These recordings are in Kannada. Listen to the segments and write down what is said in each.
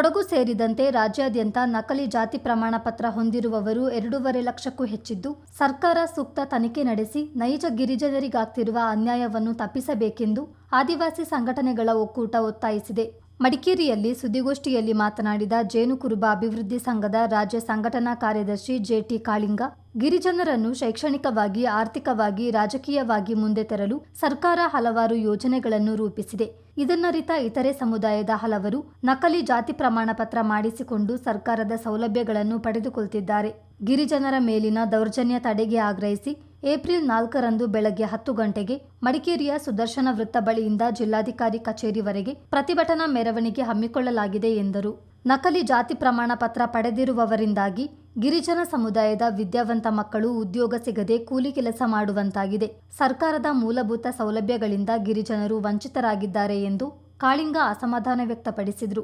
ಕೊಡಗು ಸೇರಿದಂತೆ ರಾಜ್ಯಾದ್ಯಂತ ನಕಲಿ ಜಾತಿ ಪ್ರಮಾಣ ಪತ್ರ ಹೊಂದಿರುವವರು ಎರಡೂವರೆ ಲಕ್ಷಕ್ಕೂ ಹೆಚ್ಚಿದ್ದು, ಸರ್ಕಾರ ಸೂಕ್ತ ತನಿಖೆ ನಡೆಸಿ ನೈಜ ಗಿರಿಜನರಿಗಾಗ್ತಿರುವ ಅನ್ಯಾಯವನ್ನು ತಪ್ಪಿಸಬೇಕೆಂದು ಆದಿವಾಸಿ ಸಂಘಟನೆಗಳ ಒಕ್ಕೂಟ ಒತ್ತಾಯಿಸಿದೆ. ಮಡಿಕೇರಿಯಲ್ಲಿ ಸುದ್ದಿಗೋಷ್ಠಿಯಲ್ಲಿ ಮಾತನಾಡಿದ ಜೇನುಕುರುಬ ಅಭಿವೃದ್ಧಿ ಸಂಘದ ರಾಜ್ಯ ಸಂಘಟನಾ ಕಾರ್ಯದರ್ಶಿ ಜೆಟಿ ಕಾಳಿಂಗ ಗಿರಿಜನರನ್ನು ಶೈಕ್ಷಣಿಕವಾಗಿ, ಆರ್ಥಿಕವಾಗಿ, ರಾಜಕೀಯವಾಗಿ ಮುಂದೆ ತರಲು ಸರ್ಕಾರ ಹಲವಾರು ಯೋಜನೆಗಳನ್ನು ರೂಪಿಸಿದೆ. ಇದನ್ನರಿತ ಇತರೆ ಸಮುದಾಯದ ಹಲವರು ನಕಲಿ ಜಾತಿ ಪ್ರಮಾಣ ಪತ್ರ ಮಾಡಿಸಿಕೊಂಡು ಸರ್ಕಾರದ ಸೌಲಭ್ಯಗಳನ್ನು ಪಡೆದುಕೊಳ್ತಿದ್ದಾರೆ. ಗಿರಿಜನರ ಮೇಲಿನ ದೌರ್ಜನ್ಯ ತಡೆಗೆ ಆಗ್ರಹಿಸಿ ಏಪ್ರಿಲ್ ನಾಲ್ಕರಂದು ಬೆಳಗ್ಗೆ ಹತ್ತು ಗಂಟೆಗೆ ಮಡಿಕೇರಿಯ ಸುದರ್ಶನ ವೃತ್ತ ಬಳಿಯಿಂದ ಜಿಲ್ಲಾಧಿಕಾರಿ ಕಚೇರಿವರೆಗೆ ಪ್ರತಿಭಟನಾ ಮೆರವಣಿಗೆ ಹಮ್ಮಿಕೊಳ್ಳಲಾಗಿದೆ ಎಂದರು. ನಕಲಿ ಜಾತಿ ಪ್ರಮಾಣ ಪತ್ರ ಪಡೆದಿರುವವರಿಂದಾಗಿ ಗಿರಿಜನ ಸಮುದಾಯದ ವಿದ್ಯಾವಂತ ಮಕ್ಕಳು ಉದ್ಯೋಗ ಸಿಗದೆ ಕೂಲಿ ಕೆಲಸ ಮಾಡುವಂತಾಗಿದೆ. ಸರ್ಕಾರದ ಮೂಲಭೂತ ಸೌಲಭ್ಯಗಳಿಂದ ಗಿರಿಜನರು ವಂಚಿತರಾಗಿದ್ದಾರೆ ಎಂದು ಕಾಳಿಂಗ ಅಸಮಾಧಾನ ವ್ಯಕ್ತಪಡಿಸಿದರು.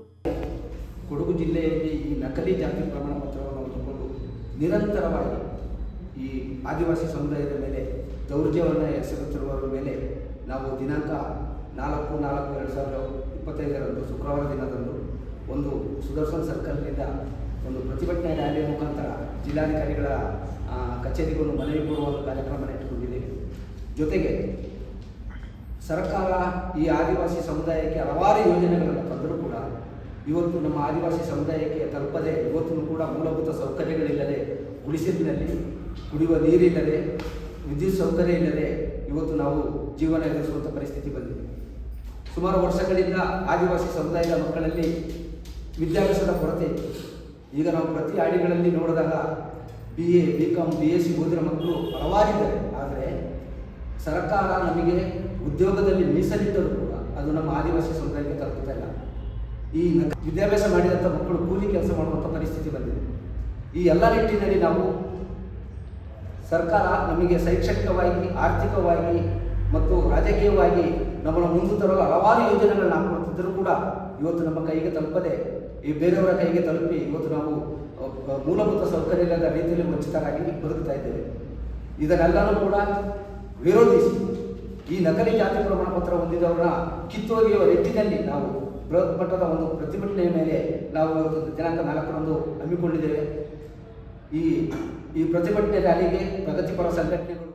ಕೊಡಗು ಜಿಲ್ಲೆಯಲ್ಲಿ ಈ ನಕಲಿ ಜಾತಿ ಪ್ರಮಾಣ ಪತ್ರವನ್ನು ತಗೊಂಡು ನಿರಂತರವಾಗಿ ಈ ಆದಿವಾಸಿ ಸಮುದಾಯದ ಮೇಲೆ ದೌರ್ಜನ್ಯವನ್ನು ಎಸಗುತ್ತಿರುವವರ ಮೇಲೆ ನಾವು ದಿನಾಂಕ ನಾಲ್ಕು ನಾಲ್ಕು, ಎರಡು ಸಾವಿರದ ಇಪ್ಪತ್ತೈದರಂದು ಶುಕ್ರವಾರ ದಿನದಂದು ಒಂದು ಸುದರ್ಶನ್ ಸರ್ಕಲ್ನಿಂದ ಒಂದು ಪ್ರತಿಭಟನಾ ಜಿಲ್ಲಾಧಿಕಾರಿಗಳ ಕಚೇರಿಗೂ ಮನವಿ ಪೂರ್ವಕ ಕಾರ್ಯಕ್ರಮ ಇಟ್ಟುಕೊಂಡಿದ್ದೇವೆ ಜೊತೆಗೆ ಸರ್ಕಾರ ಈ ಆದಿವಾಸಿ ಸಮುದಾಯಕ್ಕೆ ಹಲವಾರು ಯೋಜನೆಗಳನ್ನು ತಂದರೂ ಕೂಡ ಇವತ್ತು ನಮ್ಮ ಆದಿವಾಸಿ ಸಮುದಾಯಕ್ಕೆ ತಲುಪದೆ ಇವತ್ತು ಕೂಡ ಮೂಲಭೂತ ಸೌಕರ್ಯಗಳಿಲ್ಲದೆ ಗುಡಿಸಿಲಿನಲ್ಲಿ ಕುಡಿಯುವ ನೀರಿಲ್ಲದೆ ವಿದ್ಯುತ್ ಸೌಕರ್ಯ ಇಲ್ಲದೆ ಇವತ್ತು ನಾವು ಜೀವನ ಎದುರಿಸುವಂಥ ಪರಿಸ್ಥಿತಿ ಬಂದಿದೆ. ಸುಮಾರು ವರ್ಷಗಳಿಂದ ಆದಿವಾಸಿ ಸಮುದಾಯದ ಮಕ್ಕಳಲ್ಲಿ ವಿದ್ಯಾಭ್ಯಾಸದ ಕೊರತೆ ಈಗ ನಾವು ಪ್ರತಿ ಹಾಡಿಗಳಲ್ಲಿ ನೋಡಿದಾಗ B A B com B S C ಓದಿರೋ ಮಕ್ಕಳು ಹಲವಾರಿದ್ದಾರೆ ಆದರೆ ಸರ್ಕಾರ ನಮಗೆ ಉದ್ಯೋಗದಲ್ಲಿ ಮೀಸಲಿಟ್ಟರೂ ಕೂಡ ಅದು ನಮ್ಮ ಆದಿವಾಸಿ ಸಮುದಾಯಕ್ಕೆ ತಲುಪುತ್ತಾ ಇಲ್ಲ. ಈ ವಿದ್ಯಾಭ್ಯಾಸ ಮಾಡಿದಂಥ ಮಕ್ಕಳು ಕೂಲಿ ಕೆಲಸ ಮಾಡುವಂಥ ಪರಿಸ್ಥಿತಿ ಬಂದಿದೆ. ಈ ಎಲ್ಲ ನಿಟ್ಟಿನಲ್ಲಿ ನಾವು ಸರ್ಕಾರ ನಮಗೆ ಶೈಕ್ಷಣಿಕವಾಗಿ, ಆರ್ಥಿಕವಾಗಿ ಮತ್ತು ರಾಜಕೀಯವಾಗಿ ನಮ್ಮನ್ನು ಮುಂದೆ ತರಲು ಹಲವಾರು ಯೋಜನೆಗಳನ್ನ ಹಾಕೊಡ್ತಿದ್ದರೂ ಕೂಡ ಇವತ್ತು ನಮ್ಮ ಕೈಗೆ ತಲುಪದೆ, ಈ ಬೇರೆಯವರ ಕೈಗೆ ತಲುಪಿ ಇವತ್ತು ನಾವು ಮೂಲಭೂತ ಸೌಕರ್ಯ ಇಲ್ಲದ ರೀತಿಯಲ್ಲಿ ವಂಚಿತರಾಗಿ ಬದುಕ್ತಾ ಇದ್ದೇವೆ. ಇದನ್ನೆಲ್ಲನೂ ಕೂಡ ವಿರೋಧಿಸಿ ಈ ನಕಲಿ ಜಾತಿ ಪ್ರಮಾಣ ಪತ್ರ ಹೊಂದಿದವರನ್ನ ಕಿತ್ತೊಗೆಯುವ ನಿಟ್ಟಿನಲ್ಲಿ ನಾವು ಬೃಹತ್ ಮಟ್ಟದ ಒಂದು ಪ್ರತಿಭಟನೆಯ ಮೇಲೆ ನಾವು ಇವತ್ತು ದಿನಾಂಕ ನಾಲ್ಕರಂದು ಹಮ್ಮಿಕೊಂಡಿದ್ದೇವೆ. ಈ ಈ ಪ್ರತಿಭಟನೆ ರ್ಯಾಲಿಗೆ ಪ್ರಗತಿಪರ ಸಂಘಟನೆಗಳು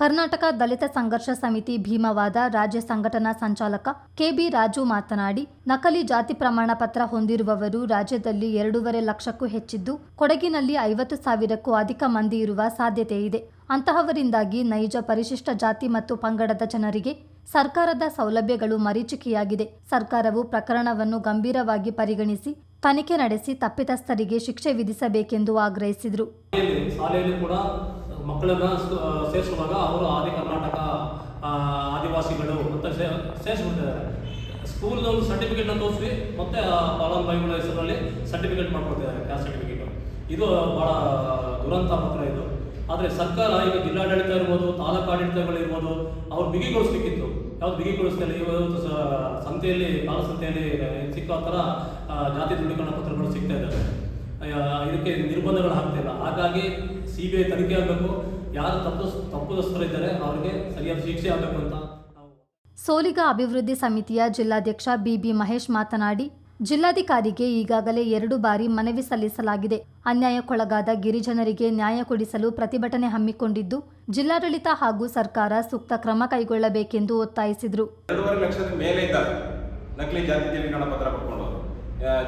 ಕರ್ನಾಟಕ ದಲಿತ ಸಂಘರ್ಷ ಸಮಿತಿ ಭೀಮವಾದ ರಾಜ್ಯ ಸಂಘಟನಾ ಸಂಚಾಲಕ ಕೆಬಿ ರಾಜು ಮಾತನಾಡಿ, ನಕಲಿ ಜಾತಿ ಪ್ರಮಾಣ ಪತ್ರ ಹೊಂದಿರುವವರು ರಾಜ್ಯದಲ್ಲಿ ಎರಡೂವರೆ ಲಕ್ಷಕ್ಕೂ ಹೆಚ್ಚಿದ್ದು, ಕೊಡಗಿನಲ್ಲಿ ಐವತ್ತು ಸಾವಿರಕ್ಕೂ ಅಧಿಕ ಮಂದಿ ಇರುವ ಸಾಧ್ಯತೆ ಇದೆ. ಅಂತಹವರಿಂದಾಗಿ ನೈಜ ಪರಿಶಿಷ್ಟ ಜಾತಿ ಮತ್ತು ಪಂಗಡದ ಜನರಿಗೆ ಸರ್ಕಾರದ ಸೌಲಭ್ಯಗಳು ಮರೀಚಿಕೆಯಾಗಿದೆ. ಸರ್ಕಾರವು ಪ್ರಕರಣವನ್ನು ಗಂಭೀರವಾಗಿ ಪರಿಗಣಿಸಿ, ತನಿಖೆ ನಡೆಸಿ ತಪ್ಪಿತಸ್ಥರಿಗೆ ಶಿಕ್ಷೆ ವಿಧಿಸಬೇಕೆಂದು ಆಗ್ರಹಿಸಿದರು. ಮಕ್ಕಳನ್ನ ಸೇರಿಸುವಾಗ ಅವರು ಆದಿ ಕರ್ನಾಟಕ ಆದಿವಾಸಿಗಳು ಅಂತ ಸೇರಿಸ್ಬಿಡ್ತಿದ್ದಾರೆ ಸ್ಕೂಲ್ನ ಒಂದು ಸರ್ಟಿಫಿಕೇಟ್ನ ತೋರಿಸಿ ಮತ್ತೆ ಫಲಾನುಭವಿಗಳ ಹೆಸರಲ್ಲಿ ಸರ್ಟಿಫಿಕೇಟ್ ಮಾಡ್ಕೊಳ್ತಿದ್ದಾರೆ ಕ್ಯಾಸ್ಟ್ ಸರ್ಟಿಫಿಕೇಟ್ ಇದು ಭಾಳ ದುರಂತ ಮಾತ್ರ ಇದು. ಆದರೆ ಸರ್ಕಾರ, ಈಗ ಜಿಲ್ಲಾಡಳಿತ ಇರ್ಬೋದು, ತಾಲೂಕು ಆಡಳಿತಗಳಿರ್ಬೋದು ಅವ್ರು ಬಿಗಿಗೊಳಿಸ್ಬೇಕಿತ್ತು. ಯಾವ್ದು ಬಿಗಿಗೊಳಿಸ್ತಿಲ್ಲ ಇವತ್ತು ಸಂತೆಯಲ್ಲಿ ಕಾಲ ಸಂತೆಯಲ್ಲಿ ಸಿಕ್ಕೋ ಥರ ಜಾತಿ ದೃಢೀಕರಣ ಪತ್ರಗಳು ಸಿಗ್ತಾ ಇದ್ದಾವೆ. ಇದಕ್ಕೆ ನಿರ್ಬಂಧಗಳು ಹಾಕ್ತಿಲ್ಲ ಹಾಗಾಗಿ ಸಿ ಬಿ ಐ ತನಿಖೆ ಆಗಬೇಕು. ಯಾರು ತಪ್ಪು ತಪ್ಪುದಸ್ಥರಿದ್ದಾರೆ ಅವರಿಗೆ ಸರಿಯಾದ ಶಿಕ್ಷೆ ಆಗಬೇಕು ಅಂತ ಸೋಲಿಗ ಅಭಿವೃದ್ಧಿ ಸಮಿತಿಯ ಜಿಲ್ಲಾಧ್ಯಕ್ಷ ಬಿಬಿ ಮಹೇಶ್ ಮಾತನಾಡಿ ಜಿಲ್ಲಾಧಿಕಾರಿಗೆ ಈಗಾಗಲೇ ಎರಡು ಬಾರಿ ಮನವಿ ಸಲ್ಲಿಸಲಾಗಿದೆ. ಅನ್ಯಾಯಕ್ಕೊಳಗಾದ ಗಿರಿಜನರಿಗೆ ನ್ಯಾಯ ಕೊಡಿಸಲು ಪ್ರತಿಭಟನೆ ಹಮ್ಮಿಕೊಂಡಿದ್ದು ಜಿಲ್ಲಾಡಳಿತ ಹಾಗೂ ಸರ್ಕಾರ ಸೂಕ್ತ ಕ್ರಮ ಕೈಗೊಳ್ಳಬೇಕೆಂದು ಒತ್ತಾಯಿಸಿದರು. ಎರಡೂವರೆ ಲಕ್ಷದ ಮೇಲೆ ಇದ್ದಾರೆ ನಕಲಿ ಜಾತಿ ಧೃವೀಕರಣ ಪತ್ರ ಪಡ್ಕೊಂಡು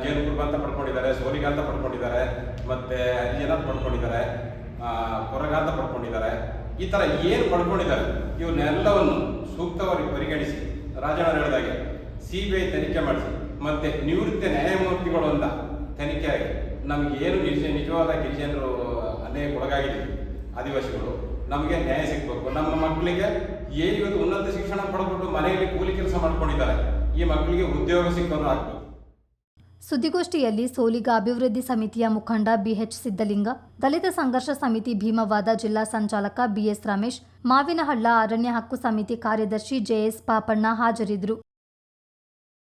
ಜೇನು ಕುರುಬ ಅಂತ ಪಡ್ಕೊಂಡಿದ್ದಾರೆ ಸೋಲಿಗ ಅಂತ ಪಡ್ಕೊಂಡಿದ್ದಾರೆ ಮತ್ತೆ ಹರಿಜನ ಅಂತ ಪಡ್ಕೊಂಡಿದ್ದಾರೆ. ಆ, ಕೊರಗ ಅಂತ ಪಡ್ಕೊಂಡಿದ್ದಾರೆ. ಈ ತರ ಏನು ಪಡ್ಕೊಂಡಿದ್ದಾರೆ? ಇವನ್ನೆಲ್ಲವನ್ನು ಸೂಕ್ತವಾಗಿ ಪರಿಗಣಿಸಿ. ರಾಜಣ್ಣ ಹೇಳಿದಾಗೆ ಸಿ ಬಿ ಐ ತನಿಖೆ ಮಾಡಿಸಿ. ಮತ್ತೆ ನಿವೃತ್ತ ನ್ಯಾಯಮೂರ್ತಿಗಳು ಅಂತ ತನಿಖೆ ಆಗಿ. ನಮಗೆ ಏನು ನಿಜ ನಿಜವಾದ ಗಿರಿಜನರು ಅನ್ಯಾಯಕ್ಕೆ ಒಳಗಾಗಿದ್ದೀವಿ ಆದಿವಾಸಿಗಳು ನಮಗೆ ನ್ಯಾಯ ಸಿಗಬೇಕು. ನಮ್ಮ ಮಕ್ಕಳಿಗೆ ಏನು ಇವತ್ತು ಉನ್ನತ ಶಿಕ್ಷಣ ಪಡ್ಕೊಂಡು ಮನೆಯಲ್ಲಿ ಕೂಲಿ ಕೆಲಸ ಮಾಡ್ಕೊಂಡಿದ್ದಾರೆ. ಈ ಮಕ್ಕಳಿಗೆ ಉದ್ಯೋಗ ಸಿಕ್ಕೋದು ಆಗ್ಬೇಕು. ಸುದ್ದಿಗೋಷ್ಠಿಯಲ್ಲಿ ಸೋಲಿಗ ಅಭಿವೃದ್ಧಿ ಸಮಿತಿಯ ಮುಖಂಡ ಬಿಎಚ್ ಸಿದ್ದಲಿಂಗ, ದಲಿತ ಸಂಘರ್ಷ ಸಮಿತಿ ಭೀಮವಾದ ಜಿಲ್ಲಾ ಸಂಚಾಲಕ ಬಿಎಸ್ ರಮೇಶ್, ಮಾವಿನಹಳ್ಳ ಅರಣ್ಯ ಹಕ್ಕು ಸಮಿತಿ ಕಾರ್ಯದರ್ಶಿ ಜೆಎಸ್ ಪಾಪಣ್ಣ ಹಾಜರಿದ್ದರು.